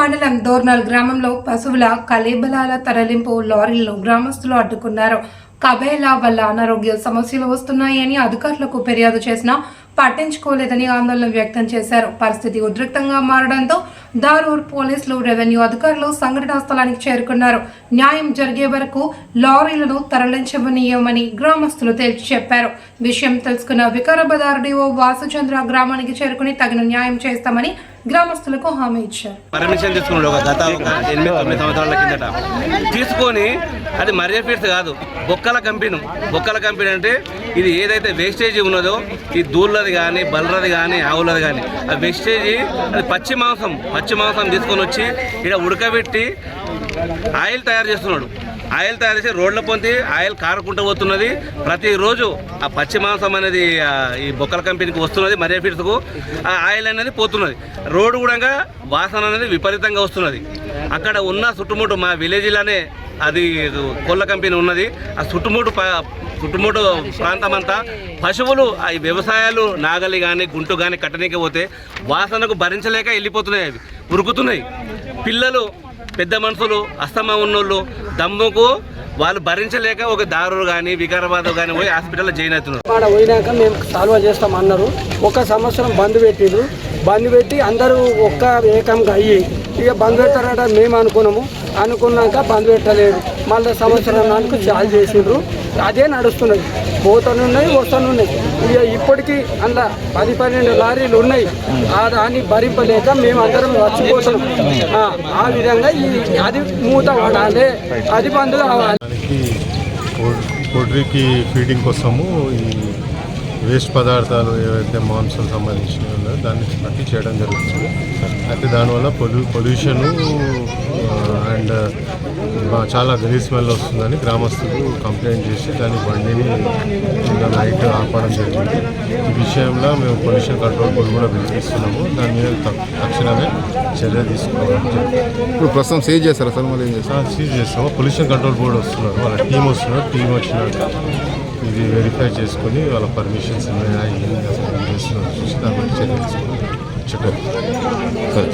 మండలం దోర్నాల్ గ్రామంలో పశువుల కలేబలాల తరలింపు లారీలను గ్రామస్తులు అడ్డుకున్నారు. కబేలా వల్ల అనారోగ్య సమస్యలు వస్తున్నాయని అధికారులకు ఫిర్యాదు చేసినా పట్టించుకోలేదని ఆందోళన వ్యక్తం చేశారు. పరిస్థితి ఉద్రిక్తంగా మారడంతో దారూర్ పోలీసులు రెవెన్యూ అధికారులు సంఘటనా స్థలానికి చేరుకున్నారు. న్యాయం జరిగే వరకు లారీలను తరలించవనీయమని గ్రామస్తులు తేల్చి చెప్పారు. విషయం తెలుసుకున్న వికారాబాద్ ఆర్డీఓ వాసుచంద్ర గ్రామానికి చేరుకుని తగిన న్యాయం చేస్తామని గ్రామస్తులకు హామీ ఇచ్చారు. పర్మిషన్ తీసుకున్నాడు ఒక గత ఎనిమిది తొమ్మిది సంవత్సరాల కిందట. తీసుకొని అది మర్యాద ఫీడ్స్ కాదు బొక్కల కంపెనీ. బొక్కల కంపెనీ అంటే ఇది ఏదైతే వేస్టేజ్ ఉన్నదో ఈ దూళ్ళది కానీ బల్లరది కానీ ఆవులది కానీ ఆ వేస్టేజ్ అది పచ్చి మాంసం పచ్చి మాంసం తీసుకొని వచ్చి ఇక్కడ ఉడకబెట్టి ఆయిల్ తయారు చేస్తున్నాడు. ఆయిల్ తయారు చేసి రోడ్ల పొంది ఆయిల్ కారుకుంటూ పోతున్నది. ప్రతిరోజు ఆ పచ్చి మాంసం అనేది ఈ బొక్కల కంపెనీకి వస్తున్నది మరే ఫీడ్స్కు ఆ ఆయిల్ అనేది పోతున్నది. రోడ్డు కూడా వాసన అనేది విపరీతంగా వస్తున్నది. అక్కడ ఉన్న చుట్టుముట్టు మా విలేజ్లోనే అది కోళ్ళ కంపెనీ ఉన్నది. ఆ చుట్టుముట్టు ప- చుట్టుముట్టు ప్రాంతం అంతా పశువులు ఆ ఈ వ్యవసాయాలు నాగలి కానీ గుంటు కానీ కట్టనీకి పోతే వాసనకు భరించలేక వెళ్ళిపోతున్నాయి అవి. ఉరుకుతున్నాయి. పిల్లలు పెద్ద మనుషులు అస్తమా ఉన్నోళ్ళు దమ్ముకు వాళ్ళు భరించలేక ఒక దారులు కానీ వికారాబాద్ కానీ పోయి హాస్పిటల్లో జాయిన్ అవుతున్నారు. ఆడ పోయినాక మేము సాల్వ్ చేస్తాం అన్నారు. ఒక సంవత్సరం బంద్ పెట్టిండ్రు బంద్ పెట్టి అందరూ ఒక్క ఏకంగా అయ్యి ఇక బంద్ పెట్టారంట మేము అనుకున్నాము. అనుకున్నాక బంద్ పెట్టలేదు. మళ్ళీ సంవత్సరం నాలుగు చాలు చేసిండ్రు. అదే నడుస్తున్నది. పోతూనే వస్తూనే ఇక ఇప్పటికీ అందులో పది పన్నెండు లారీలు ఉన్నాయి. ఆ దాన్ని భరింపలేక మేము అందరం వచ్చిపోతాం. ఆ, విధంగా ఈ అది మూత పడాలి. అది బంద్ కావాలి. దానికి ఫీడింగ్ కోసము ఈ వేస్ట్ పదార్థాలు ఏవైతే మాంసం సంబంధించినవి ఉన్నాయో దాన్ని పట్టి చేయడం జరుగుతుంది. అయితే దానివల్ల పొల్యూ పొల్యూషను అండ్ చాలా గలీజ్ స్మెల్ వస్తుందని గ్రామస్తులు కంప్లైంట్ చేసి దాని బండిని నైట్ ఆపడం జరిగింది. ఈ విషయంలో మేము పొల్యూషన్ కంట్రోల్ బోర్డు కూడా పిలిపిస్తున్నాము దాని మీద తక్- తక్షణమే చర్య తీసుకోవడం ఇప్పుడు ప్రస్తుతం సేవ్ చేస్తారా సార్? మళ్ళీ సీజ్ చేస్తాము. పొల్యూషన్ కంట్రోల్ బోర్డు వస్తున్నారు. వాళ్ళ టీం వస్తున్నారు. టీం వచ్చినాక ఇది వెరిఫై చేసుకొని వాళ్ళ పర్మిషన్స్ ఉన్నాయా ఏం చేస్తున్నారు? చూసి దాన్ని బట్టి చర్యలు తీసుకుని చెప్పారు సరే.